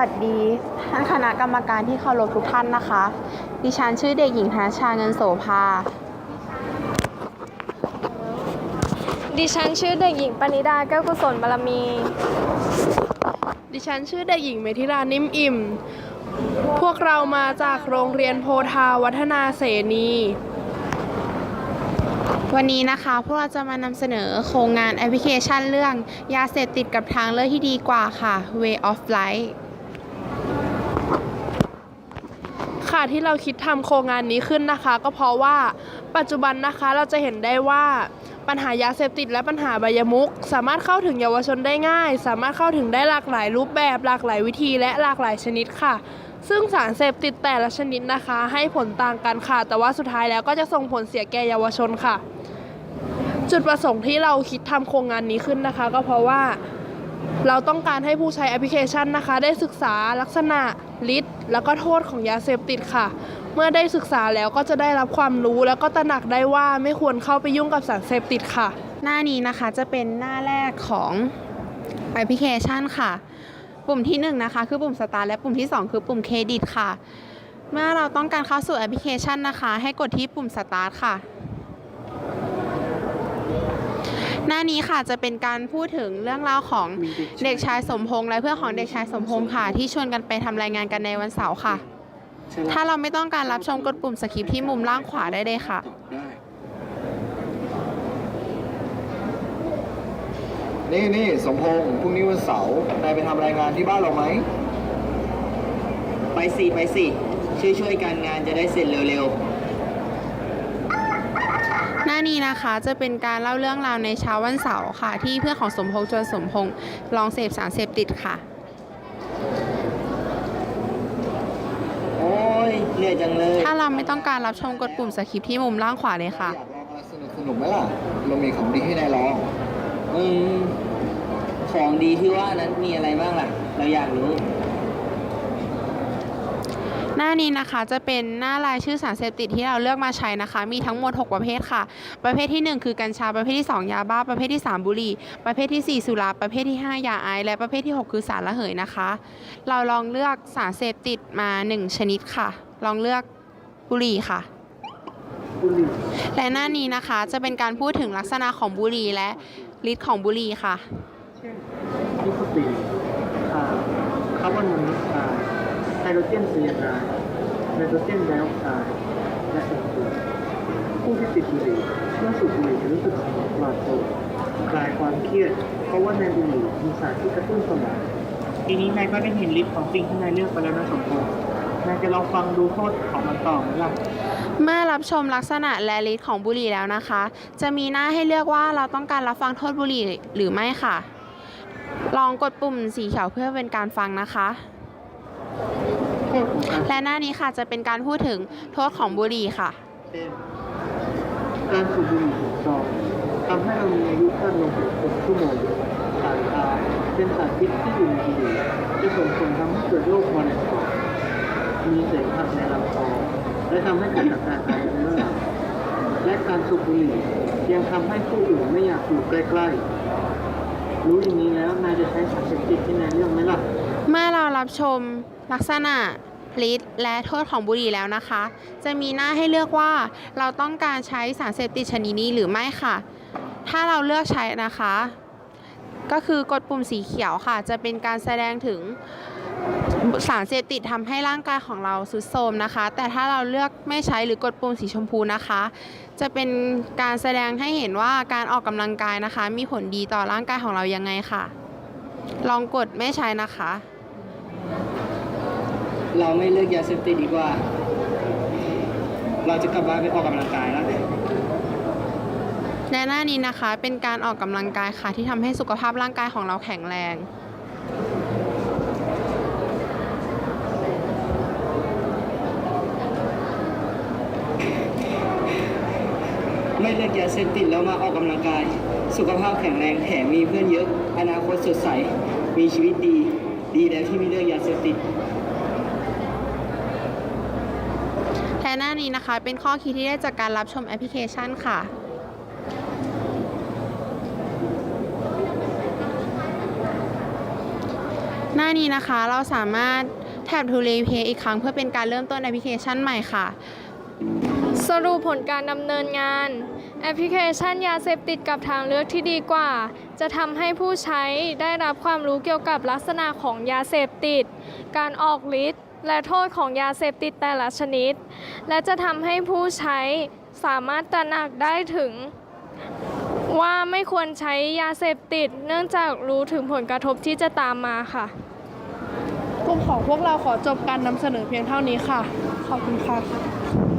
วัสดีท่านคณะกรรมการที่เคารพทุกท่านนะคะ ดิฉันชื่อเด็กหญิงธนชาเงินโสภา ดิฉันชื่อเด็กหญิงปณิดาแก้วกุศลบารมี ดิฉันชื่อเด็กหญิงเมธิรานิ่มอิ่ม พวกเรามาจากโรงเรียนโพธาวัฒนาเสนี วันนี้นะคะพวกเราจะมานำเสนอโครงงานแอปพลิเคชันเรื่องยาเสพติดกับทางเลือกที่ดีกว่าค่ะ Way of Life ค่ะที่เราคิดทำโครงงานนี้ขึ้นนะคะ ก็เพราะว่าปัจจุบันนะคะเราจะเห็นได้ว่าปัญหายาเสพติดและปัญหาใบายมุก สามารถเข้าถึงเยาวชนได้ง่าย สามารถเข้าถึงได้หลากหลายรูปแบบ หลากหลายวิธีและหลากหลายชนิดค่ะ ซึ่งสารเสพติดแต่ละชนิดนะคะ ให้ผลต่างกันค่ะ แต่ว่าสุดท้ายแล้วก็จะส่งผลเสียแก่เยาวชนค่ะ จุดประสงค์ที่เราคิดทำโครงงานนี้ขึ้นนะคะ ก็เพราะว่าเราต้องการให้ผู้ใช้แอปพลิเคชันนะคะ ได้ศึกษาลักษณะฤทธิ์ แล้วก็โทษของยาเสพติดค่ะ เมื่อได้ศึกษาแล้วก็จะได้รับความรู้แล้วก็ตระหนักได้ว่าไม่ควรเข้าไปยุ่งกับสารเสพติดค่ะ หน้านี้นะคะจะเป็นหน้าแรกของแอปพลิเคชันค่ะ ปุ่มที่1นงนะคะคือปุ่มสตาร์และปุ่มที่ 2 คือปุ่มเครดิตค่ะ เมื่อเราต้องการเข้าสู่แอปพลิเคชันนะคะ ให้กดที่ปุ่มสตาร์ค่ะ หน้านี้ค่ะจะเป็นการพูดถึงเรื่องราวของเด็กชายสมพงษ์และเพื่อนของเด็กชายสมพงษ์ค่ะ ที่ชวนกันไปทำรายงานกันในวันเสาร์ค่ะ ถ้าเราไม่ต้องการรับชมกดปุ่มสคิปที่มุมล่างขวาได้เลยค่ะนี่นี่สมพงษ์พรุ่งนี้วันเสาร์นายไปทำรายงานที่บ้านเราไหมไปสิไปสิช่วยช่วยๆกันงานจะได้เสร็จเร็วห น้านี้นะคะจะเป็นการเล่าเรื่องราวในเช้าวันเสาร์ค่ะ ที่เพื่อนของสมพงษ์ชวนสมพงษ์ลองเสพสารเสพติดค่ะๆโอ้ยเหนื่อยจังเลยถ้าเราไม่ต้องการรับชมกดปุ่มสคริปที่มุมล่างขวาเลยค่ะ อยากลองอะไรสนุกสนุกๆไหมล่ะ เรามีของดีให้นายลอง อืม ของดีที่ว่านั้นมีอะไรบ้างล่ะ เราอยากรู้ หน้านี้นะคะจะเป็นหน้ารายชื่อสารเสพติดที่เราเลือกมาใช้นะคะ มีทั้งหมด 6 ประเภทค่ะ ประเภทที่ 1 คือกัญชา ประเภทที่ 2 ยาบ้า ประเภทที่ 3 บุหรี่ ประเภททีสี่ 4 สุรา ประเภทที่ 5 ยาไอซ์ และประเภทที่ 6 คือสารระเหยนะคะ เราลองเลือกสารเสพติดมา 1 ชนิดค่ะ ลองเลือกบุหรี่ค่ะและหน้านี้นะคะจะเป็นการพูดถึงลักษณะของบุหรี่และฤทธิ์ของบุหรี่ค่ะนิโคตินอ่าคาร์บอนมอนอกไซด์ โดรเจนไซยาไนด์ไนโตรเจนไดออกไซด์และอื่นๆผู้ที่ติดบุหรี่เมื่อสูบบุหรี่จะรู้สึกหวาดกลัวคลายความเครียด เพราะว่าในบุหรี่มีสารที่กระตุ้นสมองทีนี้นายก็ได้เห็นฤทธิ์ของสิ่งที่นายเลือกไปแล้วนะสมพงษ์นายจะลองฟังดูโทษของมันต่อไหมล่ะเมื่อรับชมลักษณะและฤทธิ์ของบุหรี่แล้วนะคะ จะมีหน้าให้เลือกว่าเราต้องการรับฟังโทษบุหรี่หรือไม่ค่ะ ลองกดปุ่มสีเขียวเพื่อเป็นการฟังนะคะ โทษของการ และหน้านี้ค่ะจะเป็นการพูดถึงโทษของบุหรี่ค่ะ การสูบบุหรี่ถูกต้องทำให้เรามีอายุสั้นลงถึง6ชั่วโมงสารตาเป็นสารพิษที่อยู่ในบุหรี่จะส่งผลทำให้เกิดโรคมะเร็งปอดมีเสมหะในลำคอและทำให้เกิดอาการไอเมื่อและการสูบบุหรี่ยังทำให้ผู้อื่นไม่อยากอยู่ใกล้ๆ รู้อย่างนี้แล้วนายจะใช้สารเสพติดที่นายเลือกไหมล่ะ เมื่อเรารับชมลักษณะฤทธิ์และโทษของบุหรี่แล้วนะคะ จะมีหน้าให้เลือกว่าเราต้องการใช้สารเสพติดชนิดนี้หรือไม่ค่ะ ถ้าเราเลือกใช้นะคะ ก็คือกดปุ่มสีเขียวค่ะ จะเป็นการแสดงถึงสารเสพติดทำให้ร่างกายของเราสุดโทรมนะคะ แต่ถ้าเราเลือกไม่ใช้หรือกดปุ่มสีชมพูนะคะ จะเป็นการแสดงให้เห็นว่าการออกกำลังกายนะคะ มีผลดีต่อร่างกายของเรายังไงค่ะ ลองกดไม่ใช้นะคะ เราไม่เลือกยาเสพติดดีกว่า เราจะกลับบ้านไปออกกำลังกายแล้วและหน้านี้นะคะ เป็นการออกกำลังกายค่ะที่ทำให้สุขภาพร่างกายของเราแข็งแรงไม่เลือกยาเสพติดแล้วมาออกกำลังกาย สุขภาพแข็งแรงแถมมีเพื่อนเยอะ อนาคตสดใส มีชีวิตดี ดีแล้วที่ไม่เลือกยาเสพติด และหน้านี้นะคะ เป็นข้อคิดที่ได้จากการรับชมแอปพลิเคชันค่ะหหน้านี้นะคะเราสามารถแท็บ to replay อีกครั้งเพื่อเป็นการเริ่มต้นแอปพลิเคชันใหม่ค่ะ สรุปผลการดำเนินงาน แอปพลิเคชันยาเสพติดกับทางเลือกที่ดีกว่า จะทำให้ผู้ใช้ได้รับความรู้เกี่ยวกับลักษณะของยาเสพติด การออกฤทธิ์ และโทษของยาเสพติดแต่ละชนิด และจะทำให้ผู้ใช้สามารถตระหนักได้ถึง ว่าไม่ควรใช้ยาเสพติด เนื่องจากรู้ถึงผลกระทบที่จะตามมาค่ะกลุ่มของพวกเราขอจบการนำเสนอเพียงเท่านี้ค่ะ ขอบคุณค่ะ